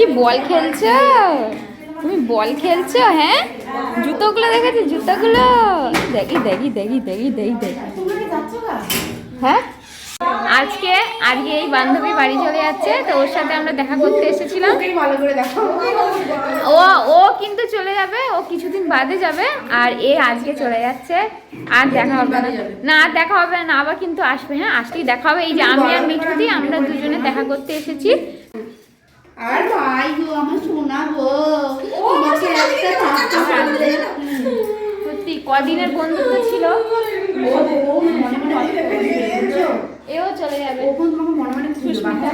কি বল খেলছো? তুমি বল খেলছো হ্যাঁ? জুতোগুলো দেখেছ জুতোগুলো। দেখি দেখি দেখি দেখি দেখি দেখি। হ্যাঁ? আজকে আজকে এই বান্ধবী বাড়ি চলে যাচ্ছে তো ওর সাথে আমরা দেখা করতে এসেছিলাম। ও ও কিন্তু চলে যাবে ও কিছুদিন বাদে যাবে আর এ আজকে চলে যাচ্ছে। আর দেখা হবে না। না আর দেখা হবে না আবার কিন্তু আসবে হ্যাঁ? আসলেই দেখা হবে। এই যে আমি আর মিঠুদি আমরা দুজনে দেখা করতে এসেছি। আর ভাই গো আমার শোনা গো। তোমাকে একটা থাকতে পারলে সত্যি কদিনের বন্ধুত্ব ছিল? ও মনে মনে এও চলে যাবে। ও তোমাকে মনে মনে সুস্মিতা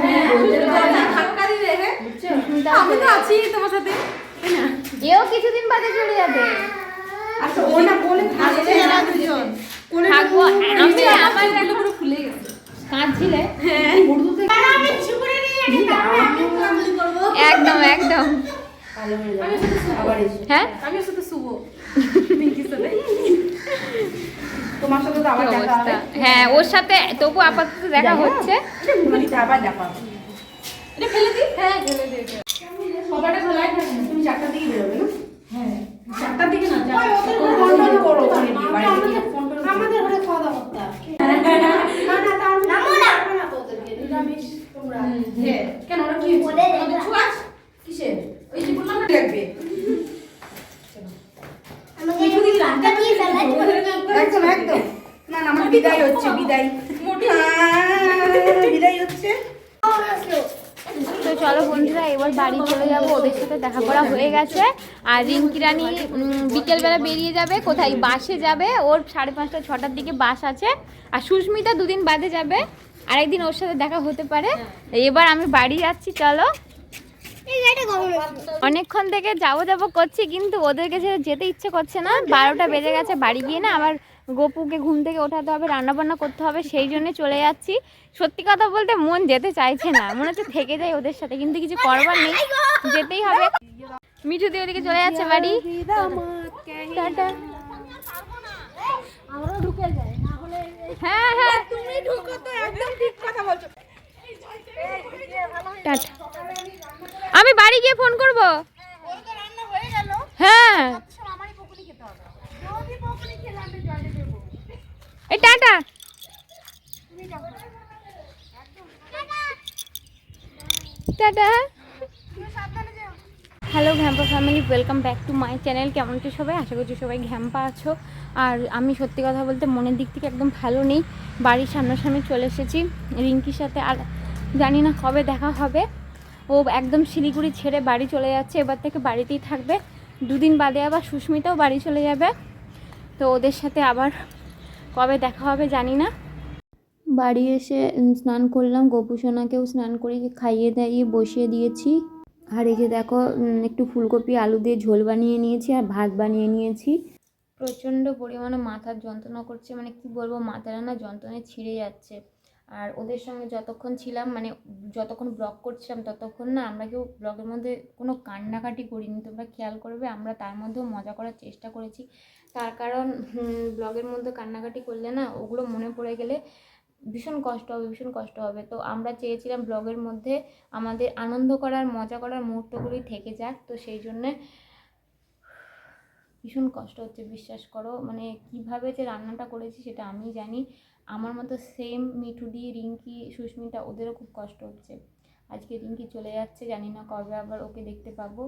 ধাক্কা দিলে হ্যাঁ? আমি তো আছি তোমার সাথে। এও কিছুদিন বাদে চলে যাবে। আচ্ছা ও না বলে থাকছে না দুজন। থাকব আমি আমার পুরো খুলে গেছে। কাঁদছিলে? থেকে আমি একদম একদম। ভালো হয়ে? হ্যাঁ আমি ওর সাথে শুভ। তোমার সাথে তো আবার দেখা অবস্থা? হ্যাঁ ওর সাথে তবু আপাতত দেখা হচ্ছে। আবার দেখা এটা ফেলে দিই? হ্যাঁ ফেলে দিই সবাটা খোলাই থাকে তুমি চারটার দিকে বেরোবে না? হ্যাঁ। চারটার দিকে না করো ওখানে গিয়ে বাড়িতে গিয়ে ফোন টোন আমাদের ঘরে খাওয়া দাওয়া করতে না না তার নামো না না তো ওদেরকে নিরামিষ তোমরা হ্যাঁ কেন ওরা কি বলে কিছু আছে কিসের? ওই যে বললাম না লাগবে কিছু দিন রাতটা দিয়ে একদম একদম। না না আমার বিদায় হচ্ছে বিদায়। হ্যাঁ, বিদায় হচ্ছে। তো চলো বন্ধুরা এবার বাড়ি চলে যাব। ওদের সাথে দেখা করা হয়ে গেছে। আর রিঙ্কি রানী বিকেলবেলা বেরিয়ে যাবে। কোথায়? বাসে যাবে। ওর সাড়ে পাঁচটা ছটার দিকে বাস আছে। আর সুস্মিতা দুদিন বাদে যাবে। আরেকদিন ওর সাথে দেখা হতে পারে। এবার আমি বাড়ি যাচ্ছি চলো। অনেকক্ষণ থেকে যাব যাব করছি কিন্তু ওদেরকে ছেড়ে যেতে ইচ্ছে করছে না। বারোটা বেজে গেছে বাড়ি গিয়ে না আবার গপুকে ঘুম থেকে ওঠাতে হবে রান্না বান্না করতে হবে সেই জন্য চলে যাচ্ছি। সত্যি কথা বলতে মন যেতে চাইছে না মনে হচ্ছে থেকে যাই ওদের সাথে কিন্তু কিছু করবার নেই যেতেই হবে। মিঠু দিয়ে ওদিকে চলে যাচ্ছে বাড়ি। টাটা। হ্যাঁ হ্যাঁ। তুমি ঢুকো তো একদম ঠিক কথা বলছো। টাটা। আমি বাড়ি গিয়ে ফোন করব? হয়ে। গেল হ্যাঁ সব আমারই পকুনি খেতে হবে যদি পকুনি খেলে আমি জলে দেবো এই tata tata hello ঘ্যাম্পা family welcome back to my channel কেমন আছো সবাই? আশা করছি সবাই ঘ্যাম্পা আছো। আর আমি সত্যি কথা বলতে মনের দিক থেকে একদম ভালো নেই। বাড়ির সামনাসামনি চলে এসেছি রিঙ্কির সাথে। আর জানি না কবে দেখা হবে। ও একদম শিলিগুড়ি ছেড়ে বাড়ি চলে যাচ্ছে। এবার থেকে বাড়িতেই থাকবে। দুদিন বাদে আবার সুস্মিতাও বাড়ি চলে যাবে। তো ওদের সাথে আবার কবে দেখা হবে জানি না। বাড়ি এসে স্নান করলাম। গোপুসোনাকেও স্নান করিয়ে খাইয়ে দাইয়ে বসিয়ে দিয়েছি। আর এই যে দেখো একটু ফুলকপি, আলু দিয়ে ঝোল বানিয়ে নিয়েছি আর ভাত বানিয়ে নিয়েছি। প্রচণ্ড পরিমাণে মাথার যন্ত্রণা করছে মানে কি বলব, মাথাটা না যন্ত্রণায় ছিঁড়ে যাচ্ছে। আর ওদের সঙ্গে যতক্ষণ ছিলাম মানে যতক্ষণ ব্লগ করছিলাম, ততক্ষণ না আমরা কেউ ব্লগের মধ্যে কোনো কান্নাকাটি করিনি। তোমরা খেয়াল করবে, আমরা তার মধ্যেও মজা করার চেষ্টা করেছি। তার কারণ ব্লগের মধ্যে কান্নাকাটি করলে না ওগুলো মনে পড়ে গেলে ভীষণ কষ্ট হবে, ভীষণ কষ্ট হবে। তো আমরা চেয়েছিলাম ব্লগের মধ্যে আমাদের আনন্দ করার, মজা করার মুহূর্তগুলি থেকে যাক। তো সেই জন্যে ভীষণ কষ্ট হচ্ছে, বিশ্বাস করো। মানে কীভাবে যে রান্নাটা করেছি সেটা আমি জানি। আমার মতো সেম মিঠুদি রিঙ্কি, সুস্মিতা, ওদেরও খুব কষ্ট হচ্ছে। আজকে রিঙ্কি চলে যাচ্ছে, জানি না কবে আবার ওকে দেখতে পাবো।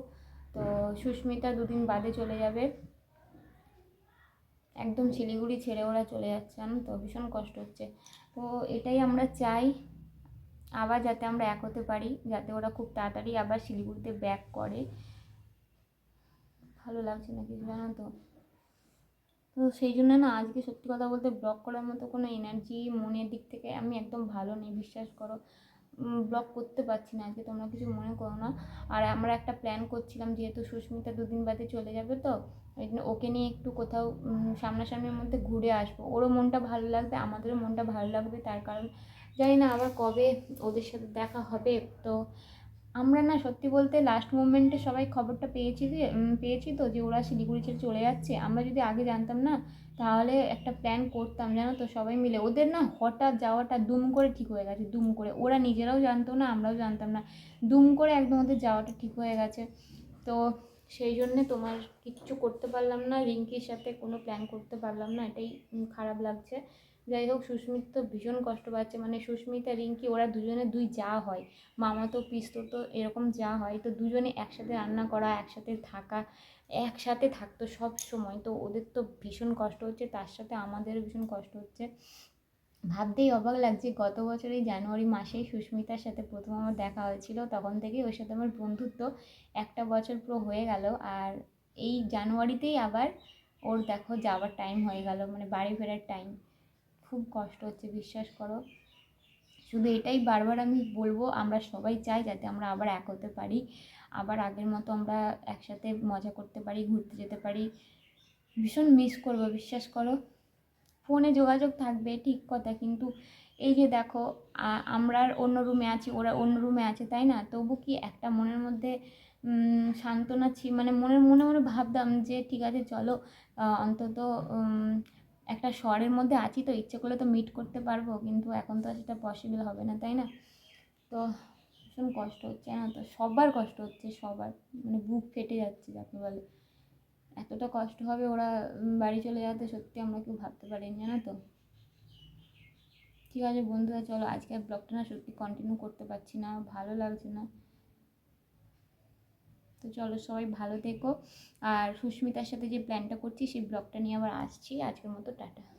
তো সুস্মিতা দুদিন বাদে চলে যাবে। একদম শিলিগুড়ি ছেড়ে ওরা চলে যাচ্ছে তো? ভীষণ কষ্ট হচ্ছে। তো এটাই আমরা চাই, আবার যাতে আমরা এক হতে পারি, যাতে ওরা খুব তাড়াতাড়ি আবার শিলিগুড়িতে ব্যাক করে। ভালো লাগছে না কিছু জানো তো? তো সেই জন্য না, আজকে সত্যি কথা বলতে ব্লগ করার মতো কোনো এনার্জি মনের দিক থেকে আমি একদম ভালো নেই, বিশ্বাস করো। ব্লগ করতে পারছি না আজকে, তোমরা কিছু মনে করো না। আর আমরা একটা প্ল্যান করছিলাম, যেহেতু সুস্মিতা দুদিন বাদে চলে যাবে তো ওকে নিয়ে একটু কোথাও সামনাসামনির মধ্যে ঘুরে আসব। ওরও মনটা ভালো লাগবে, আমাদেরও মনটা ভালো লাগবে, তার কারণ জানি না আবার কবে ওদের সাথে দেখা হবে। তো আমরা না সত্যি বলতে লাস্ট মোমেন্টে সবাই খবরটা পেয়েছি যে পেয়েছি তো যে ওরা শিলিগুড়ি ছেড়ে চলে যাচ্ছে। আমরা যদি আগে জানতাম না, তাহলে একটা প্ল্যান করতাম, জানো তো, সবাই মিলে। ওদের না হঠাৎ যাওয়াটা দুম করে ঠিক হয়ে গেছে, দুম করে। ওরা নিজেরাও জানতো না, আমরাও জানতাম না, দুম করে একদম ওদের যাওয়াটা ঠিক হয়ে গেছে। তো সেই জন্যে তোমার কিচ্ছু করতে পারলাম না, রিঙ্কির সাথে কোনো প্ল্যান করতে পারলাম না, এটাই খারাপ লাগছে। যাই হোক, সুস্মিত তো ভীষণ কষ্ট পাচ্ছে মানে সুস্মিতা রিঙ্কি, ওরা দুজনে দুই যা হয়, মামা তো পিস্তো তো, এরকম যা হয়, তো দুজনে একসাথে রান্না করা, একসাথে থাকা, একসাথে থাকতো সব সময়, তো ওদের তো ভীষণ কষ্ট হচ্ছে, তার সাথে আমাদেরও ভীষণ কষ্ট হচ্ছে। ভাবতেই অবাক লাগছে। গত বছর এই জানুয়ারি মাসেই সুস্মিতার সাথে প্রথম আমার দেখা হয়েছিল। তখন থেকেই ওর সাথে আমার বন্ধুত্ব একটা বছর পুরো হয়ে গেল। আর এই জানুয়ারিতেই আবার ওর দেখো যাওয়ার টাইম হয়ে গেল মানে বাড়ি ফেরার টাইম খুব কষ্ট হচ্ছে, বিশ্বাস করো। শুধু এটাই বারবার আমি বলব, আমরা সবাই চাই যাতে আমরা আবার এক হতে পারি। আবার আগের মতো আমরা একসাথে মজা করতে পারি, ঘুরতে যেতে পারি। ভীষণ মিস করব, বিশ্বাস করো। ফোনে যোগাযোগ থাকবে, ঠিক কথা। কিন্তু এই যে দেখো আমরা অন্য রুমে আছি, ওরা অন্য রুমে আছে, তাই না? তবু কি একটা মনের মধ্যে সান্ত্বনা ছি মানে মনের, মনে মনে ভাবতাম যে, ঠিক আছে, চলো অন্তত একটা স্বরের মধ্যে আছি তো, ইচ্ছে করলে তো মিট করতে পারব, কিন্তু এখন তো সেটা পসিবল হবে না, তাই না? তো ভীষণ কষ্ট হচ্ছে, না? তো সবার কষ্ট হচ্ছে, সবার মানে বুক ফেটে যাচ্ছে, যাকে বলে। এতটা কষ্ট হবে ওরা বাড়ি চলে যাওয়াতে সত্যি আমরা কেউ ভাবতে পারিনি, জানো তো? ঠিক আছে বন্ধুরা, চলো আজকে ব্লগটা না সত্যি কন্টিনিউ করতে পারছি না, ভালো লাগছে না। তো চলো সবাই ভালো থেকো। আর সুস্মিতার সাথে যে প্ল্যানটা করছি, সেই ব্লগটা নিয়ে আবার আসছি। আজকের মতো টাটা।